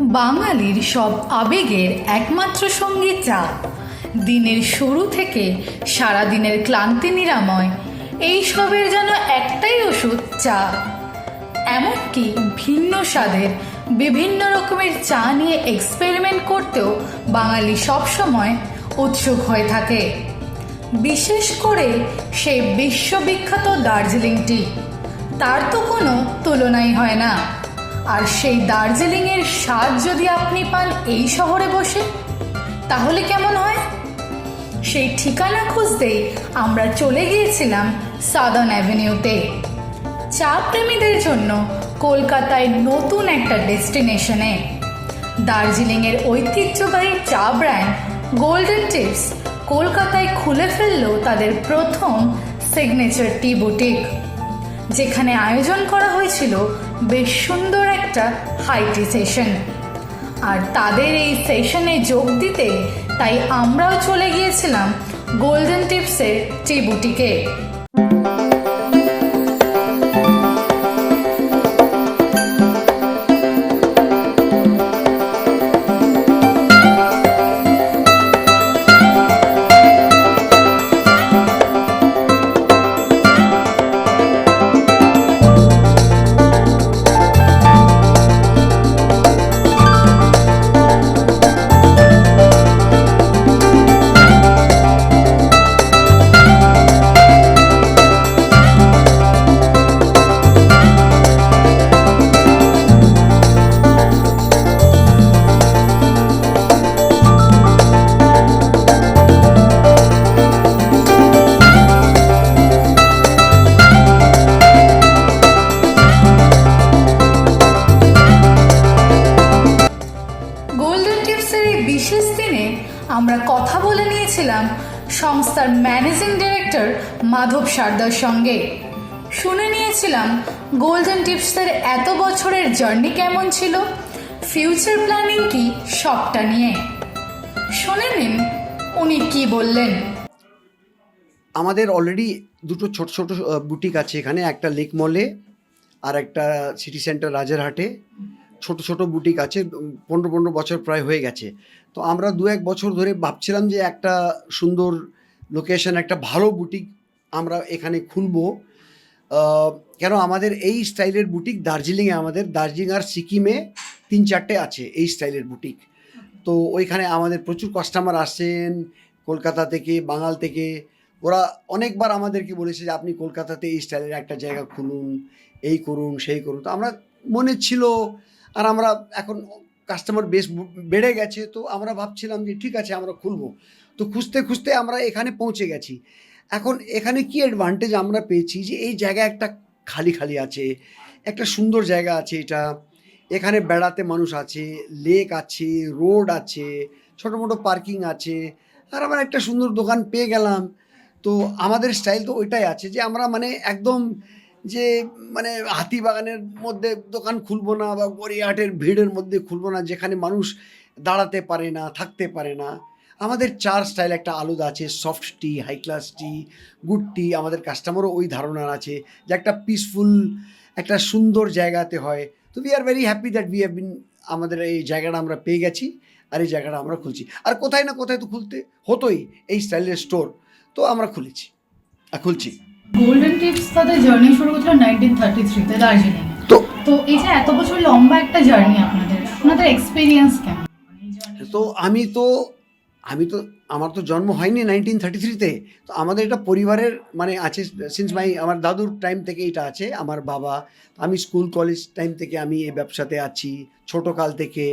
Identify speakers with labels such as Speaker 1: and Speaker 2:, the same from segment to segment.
Speaker 1: বাঙালির সব আবেগের একমাত্র সঙ্গী চা দিনের শুরু থেকে সারা দিনের ক্লান্তি নিরাময় এই সবের যেন একটাই ওষুধ চা এমনকি ভিন্ন স্বাদের বিভিন্ন রকমের চা নিয়ে এক্সপেরিমেন্ট করতেও বাঙালি সবসময় উৎসুক হয়ে থাকে। বিশেষ করে সেই বিশ্ববিখ্যাত দার্জিলিং টি তার তো কোনো তুলনাই হয় না। আর সেই দার্জিলিংয়ের স্বাদ যদি আপনি পান এই শহরে বসে, তাহলে কেমন হয়? সেই ঠিকানা খুঁজতেই আমরা চলে গিয়েছিলাম সাদার্ন অ্যাভিনিউতে। চা প্রেমীদের জন্য কলকাতায় নতুন একটা ডেস্টিনেশনে। দার্জিলিংয়ের ঐতিহ্যবাহী চা ব্র্যান্ড গোল্ডেন টিপস কলকাতায় খুলে ফেলল তাদের প্রথম সিগনেচার টি বুটিক, যেখানে আয়োজন করা হয়েছিল বেশ সুন্দর একটা হাইটি সেশন। আর তাদের এই সেশনে যোগ দিতে তাই আমরাও চলে গিয়েছিলাম গোল্ডেন টিপসের টি বুটিকে। আমরা কথা বলে নিয়েছিলাম সংস্থার ম্যানেজিং ডিরেক্টর মাধব সারদার সঙ্গে। শুনে নিয়েছিলাম গোল্ডেন টিপসের এত বছরের জার্নি কেমন ছিল ফিউচার প্ল্যানিং কি সবটা নিয়ে। শুনে নিন উনি কি বললেন।
Speaker 2: আমাদের অলরেডি দুটো ছোট ছোট বুটিক আছে এখানে, একটা লেক মলে আর একটা সিটি সেন্টার রাজারহাটে। ছোট ছোট বুটিক আছে পনেরো পনেরো বছর প্রায় হয়ে গেছে। তো আমরা দু এক বছর ধরে ভাবছিলাম যে একটা সুন্দর লোকেশন একটা ভালো বুটিক আমরা এখানে খুলবো। কেন আমাদের এই স্টাইলের বুটিক দার্জিলিংয়ে, আমাদের দার্জিলিং আর সিকিমে তিন চারটে আছে এই স্টাইলের বুটিক তো ওইখানে আমাদের প্রচুর কাস্টমার আসছেন কলকাতা থেকে, বাঙাল থেকে। ওরা অনেকবার আমাদেরকে বলেছে যে, আপনি কলকাতাতে এই স্টাইলের একটা জায়গা খুলুন, এই করুন, সেই করুন। তো আমরা, মনে ছিল, আর আমরা এখন কাস্টমার বেশ বেড়ে গেছে, তো আমরা ভাবছিলাম যে ঠিক আছে আমরা খুলবো। তো খুঁজতে খুঁজতে আমরা এখানে পৌঁছে গেছি। এখন এখানে কি অ্যাডভান্টেজ আমরা পেয়েছি যে এই জায়গা একটা খালি খালি আছে, একটা সুন্দর জায়গা আছে এটা। এখানে বেড়াতে মানুষ আছে লেক আছে রোড আছে, ছোটো মোটো পার্কিং আছে, আর আমরা একটা সুন্দর দোকান পেয়ে গেলাম। তো আমাদের স্টাইল তো ওইটাই আছে যে আমরা মানে একদম যে মানে হাতিবাগানের মধ্যে দোকান খুলবো না বা গড়িয়াহাটের ভিড়ের মধ্যে খুলবো না, যেখানে মানুষ দাঁড়াতে পারে না, থাকতে পারে না, আমাদের চার স্টাইল একটা আলাদা আছে soft tea high class tea good tea আমাদের কাস্টমারও ওই ধারণা আছে যে একটা পিসফুল একটা সুন্দর জায়গাতে হয়। তো we are very happy that we have been আমাদের এই জায়গাটা আমরা পেয়ে গেছি আর এই জায়গাটা আমরা খুলছি। আর কোথায় না কোথায় তো খুলতে হতোই এই স্টাইলের স্টোর তো আমরা খুলেছি। আর খুলছি।
Speaker 1: গোল্ডেন টিপস তাদের জার্নি শুরু করেছিল নাইনটিন থার্টি থ্রিতে দার্জিলিং।
Speaker 2: তো
Speaker 1: তো এই যে এত বছর লম্বা একটা জার্নি আপনাদের আপনাদের এক্সপিরিয়েন্স কেমন?
Speaker 2: তো আমি তো আমি তো আমার তো জন্ম হয়নি নাইনটিন থার্টি থ্রিতে তো আমাদের এটা পরিবারের মানে আছে সিন্স মাই আমার দাদুর টাইম থেকে এটা আছে আমার বাবা আমি স্কুল কলেজ টাইম থেকে আমি এই ব্যবসাতে আছি ছোট কাল থেকে।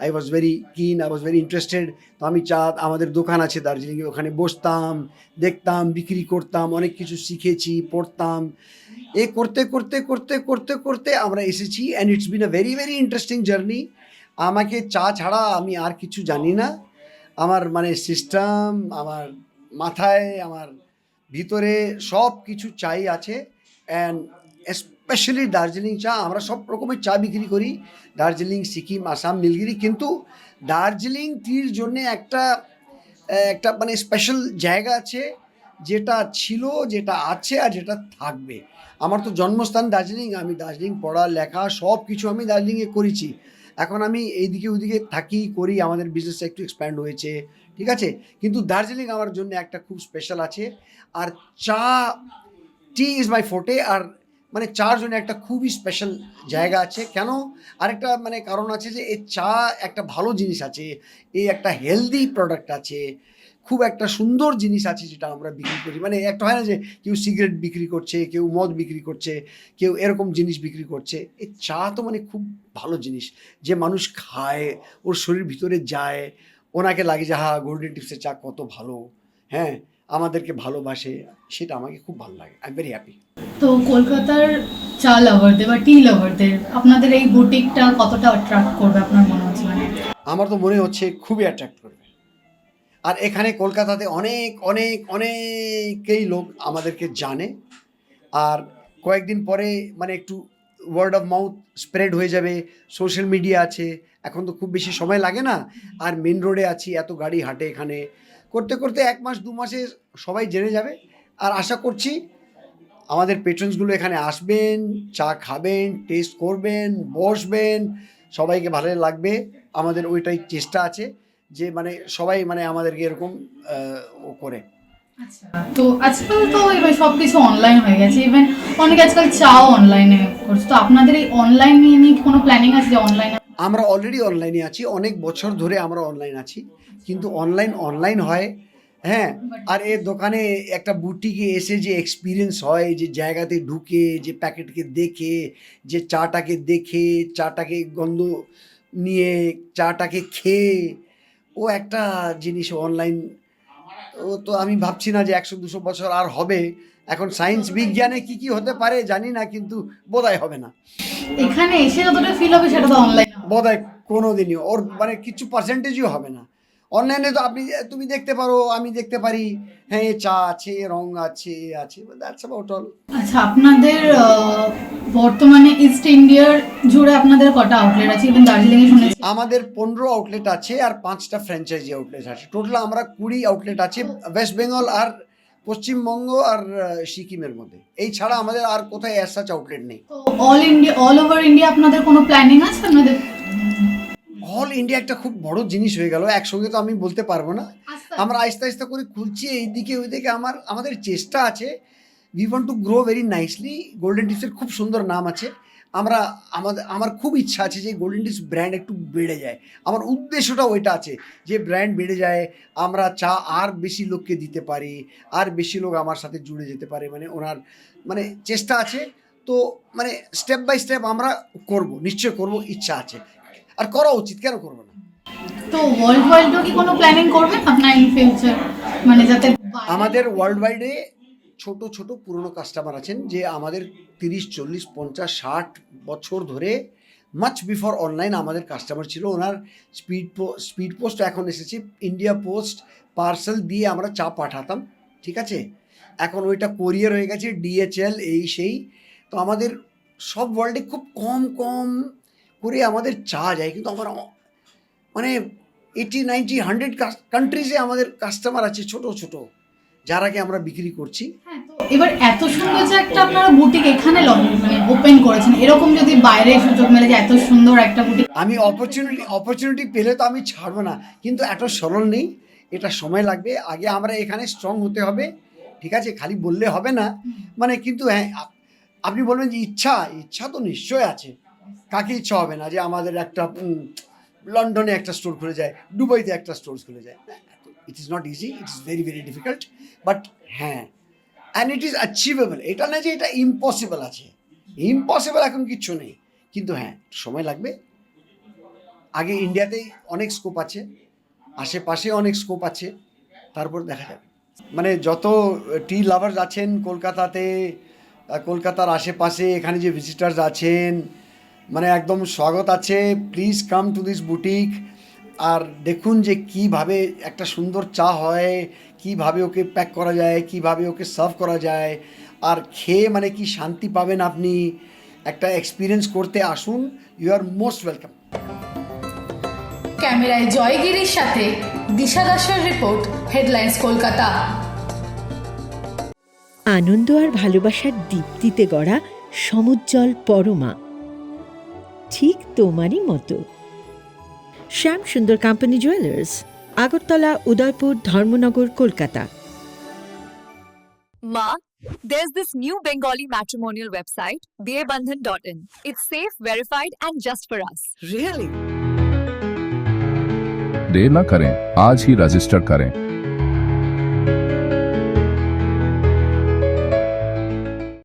Speaker 2: I was very keen I was very interested তো আমি চা, আমাদের দোকান আছে দার্জিলিংয়ে, ওখানে বসতাম, দেখতাম, বিক্রি করতাম, অনেক কিছু শিখেছি, পড়তাম। এ করতে করতে করতে করতে করতে আমরা এসেছি and it's been a very very interesting journey আমাকে চা ছাড়া আমি আর কিছু জানি না। আমার মানে সিস্টেম আমার মাথায়, আমার ভিতরে সব কিছু চাই আছে। অ্যান্ড স্পেশালি দার্জিলিং চা, আমরা সব রকমের চা বিক্রি করি। দার্জিলিং সিকিম আসাম নীলগিরি কিন্তু দার্জিলিং টির জন্যে একটা একটা মানে স্পেশাল জায়গা আছে, যেটা ছিল, যেটা আছে আর যেটা থাকবে। আমার তো জন্মস্থান দার্জিলিং আমি দার্জিলিং পড়া, লেখা সব কিছু আমি দার্জিলিংয়ে করেছি। এখন আমি এইদিকে ওইদিকে থাকি, করি, আমাদের বিজনেসটা একটু এক্সপ্যান্ড হয়েছে, ঠিক আছে? কিন্তু দার্জিলিং আমার জন্য একটা খুব স্পেশাল আছে। আর চা টি ইজ মাই ফোটে আর মানে চার জন্য একটা খুবই স্পেশাল জায়গা আছে। কেন? আরেকটা মানে কারণ আছে যে এই চা একটা ভালো জিনিস আছে, এই একটা হেলদি প্রোডাক্ট আছে, খুব একটা সুন্দর জিনিস আছে যেটা আমরা বিক্রি করি। মানে একটা হয় না যে, কেউ সিগারেট বিক্রি করছে, কেউ মদ বিক্রি করছে, কেউ এরকম জিনিস বিক্রি করছে। এই চা তো মানে খুব ভালো জিনিস। যে মানুষ খায়, ওর শরীর ভিতরে যায়, ওনাকে লাগে যে, হা গোল্ডেন টিপসের চা কত ভালো। হ্যাঁ? আমাদেরকে ভালোবাসে সেটা আমাকে খুব ভালো লাগে। আই এম ভেরি হ্যাপি
Speaker 1: তো কলকাতার চা লাভারদের বা টি লাভারদের আপনাদের এই বুটিকটা কতটা অ্যাট্রাক্ট করবে আপনার মনে হচ্ছে মানে?
Speaker 2: আমার তো মনে হচ্ছে খুবই অ্যাট্রাক্ট করবে। আর এখানে কলকাতাতে অনেক অনেক অনেকেই লোক আমাদেরকে জানে। আর কয়েকদিন পরে মানে একটু ওয়ার্ড অফ মাউথ স্প্রেড হয়ে যাবে সোশ্যাল মিডিয়া আছে। এখন তো খুব বেশি সময় লাগে না। আর মেন রোডে আছি এত গাড়ি হাঁটে এখানে। করতে করতে এক মাস, দু মাসে সবাই জেনে যাবে। আর আশা করছি আমাদের পেট্রনসগুলো এখানে আসবেন, চা খাবেন টেস্ট করবেন, বসবেন, সবাইকে ভালো লাগবে। আমাদের ওইটাই চেষ্টা আছে যে মানে সবাই মানে আমাদেরকে এরকম করে।
Speaker 1: আচ্ছা তো আজকাল তো এবার সব কিছু অনলাইন হয়ে গেছে। ইভেন অনেকে আজকাল চাও অনলাইনে করছে। তো আপনাদের এই অনলাইন নিয়ে কোনো প্ল্যানিং আছে যে অনলাইনে
Speaker 2: আমরা অলরেডি অনলাইনে আছি, অনেক বছর ধরে আমরা অনলাইন আছি, কিন্তু অনলাইন অনলাইন হয় হ্যাঁ আর এর দোকানে একটা বুটিকে এসে যে এক্সপিরিয়েন্স হয়, যে জায়গাতে ঢুকে, যে প্যাকেটকে দেখে, যে চাটাকে দেখে, চাটাকে গন্ধ নিয়ে, চাটাকে খেয়ে, ও একটা জিনিস অনলাইন ও তো আমি ভাবছি না যে একশো, দুশো বছর আর হবে। এখন সায়েন্স বিজ্ঞানে কি কি হতে পারে জানি না, কিন্তু বোধহয় হবে না।
Speaker 1: এখানে এসে যতটা ফিল হবে সেটা তো অনলাইন
Speaker 2: বোধহয় কোনো দিনই ওর মানে কিছু পার্সেন্টেজও হবে না। অনলাইনে তো আপনি তুমি দেখতে পারো আমি দেখতে পারি। হ্যাঁ এ চা আছে এ রং আছে এ আছে দ্যাটস অ্যাবাউট অল
Speaker 1: আচ্ছা আপনাদের বর্তমানে ইস্ট ইন্ডিয়ার জুড়ে আপনাদের কটা আউটলেট আছে? ইভেন দার্জিলিংয়ে শুনেছি।
Speaker 2: আমাদের পনেরো আউটলেট আছে আর পাঁচটা ফ্র্যাঞ্চাইজি আউটলেট আছে। টোটাল আমরা কুড়ি আউটলেট আছে ওয়েস্ট বেঙ্গল আর পশ্চিমবঙ্গ আর সিকিমের মধ্যে। এই ছাড়া আমাদের আর কোথায় অ্যাজ সাচ আউটলেট নেই।
Speaker 1: All India all over India আপনাদের কোনো প্ল্যানিং আছে আপনাদের?
Speaker 2: অল ইন্ডিয়া একটা খুব বড় জিনিস হয়ে গেল। একসঙ্গে তো আমি বলতে পারব না। আমরা আস্তে আস্তে করে খুলছি এইদিকে ওইদিকে আমার আমাদের চেষ্টা আছে। We want to grow very nicely golden টিপসের খুব সুন্দর নাম আছে। আমরা আমাদের আমার খুব ইচ্ছা আছে যে গোল্ডেন টিপস ব্র্যান্ড একটু বেড়ে যায়। আমার উদ্দেশ্যটা ওইটা আছে যে ব্র্যান্ড বেড়ে যায় আমরা চা আর বেশি লোককে দিতে পারি আর বেশি লোক আমার সাথে জুড়ে যেতে পারে মানে ওনার মানে চেষ্টা আছে। তো মানে স্টেপ বাই স্টেপ আমরা করব নিশ্চয় করব ইচ্ছা আছে। আর করা উচিত কেন করব না?
Speaker 1: তো ওয়ার্ল্ড ওয়াইডও কি কোনো প্ল্যানিং করবেন আপনার ইন ফিউচার মানে যাতে
Speaker 2: আমাদের ওয়ার্ল্ড ওয়াইডে ছোট ছোট পুরনো কাস্টমার আছেন যে আমাদের তিরিশ, চল্লিশ, পঞ্চাশ, ষাট বছর ধরে মাচ বিফোর অনলাইন আমাদের কাস্টমার ছিল। ওনার স্পিড স্পিড পোস্ট এখন এসেছে। ইন্ডিয়া পোস্ট পার্সেল দিয়ে আমরা চা পাঠাতাম, ঠিক আছে? এখন ওইটা কোরিয়ার হয়ে গেছে ডিএচএল এই সেই। তো আমাদের সব ওয়ার্ল্ডে খুব কম কম করে আমাদের চা যায়। কিন্তু আমার মানে এইটি নাইনটি হান্ড্রেড কান্ট্রিজে আমাদের কাস্টমার আছে ছোট ছোট। যারাকে আমরা বিক্রি করছি।
Speaker 1: হ্যাঁ, এবার এত সুন্দর যে একটা আপনারা বুটিক এখানে লঞ্চ মানে ওপেন করেছেন এরকম যদি বাইরে সুযোগ মেলে যে এত সুন্দর একটা বুটিক
Speaker 2: আমি অপরচুনিটি অপরচুনিটি পেলে তো আমি ছাড়বো না কিন্তু এত সরল নেই এটা সময় লাগবে আগে আমরা এখানে স্ট্রং হতে হবে ঠিক আছে খালি বললে হবে না মানে কিন্তু হ্যাঁ আপনি বলবেন যে ইচ্ছা ইচ্ছা তো নিশ্চয় আছে কাকে ইচ্ছা হবে না যে আমাদের একটা লন্ডনে একটা স্টোর খুলে যায় দুবাইতে একটা স্টোর খুলে যায়। It is not easy it is very very difficult but হ্যাঁ অ্যান্ড ইট ইজ অ্যাচিভেবল এটা না যে এটা ইম্পসিবল আছে। ইম্পসিবল এখন কিচ্ছু নেই। কিন্তু হ্যাঁ সময় লাগবে। আগে ইন্ডিয়াতেই অনেক স্কোপ আছে, আশেপাশে অনেক স্কোপ আছে, তারপর দেখা যাবে। মানে যত টি লাভার্স আছেন কলকাতাতে কলকাতার আশেপাশে, এখানে যে ভিজিটার্স আছেন মানে একদম স্বাগত আছে please come to this boutique আর দেখুন যে কীভাবে একটা সুন্দর চা হয় কীভাবে ওকে প্যাক করা যায় কীভাবে ওকে সার্ভ করা যায় আর খেয়ে মানে কি শান্তি পাবেন আপনি একটা এক্সপিরিয়েন্স করতে আসুন ইউ আর মোস্ট ওয়েলকাম
Speaker 1: ক্যামেরায় জয়গিরির সাথে দিশা দাসের রিপোর্ট হেডলাইন্স কলকাতা।
Speaker 3: আনন্দ আর ভালোবাসার দীপ্তিতে গড়া সমুজ্জ্বল পরমা। ঠিক তোমারই মতো। Shyam Sundar company jewellers Agartala Udaipur Dharmanagar Kolkata
Speaker 4: Ma, there's this new Bengali matrimonial website, bearbandhan.in. It's safe, verified, and just for us.
Speaker 5: Really?
Speaker 6: देर न करें आज ही रजिस्टर करें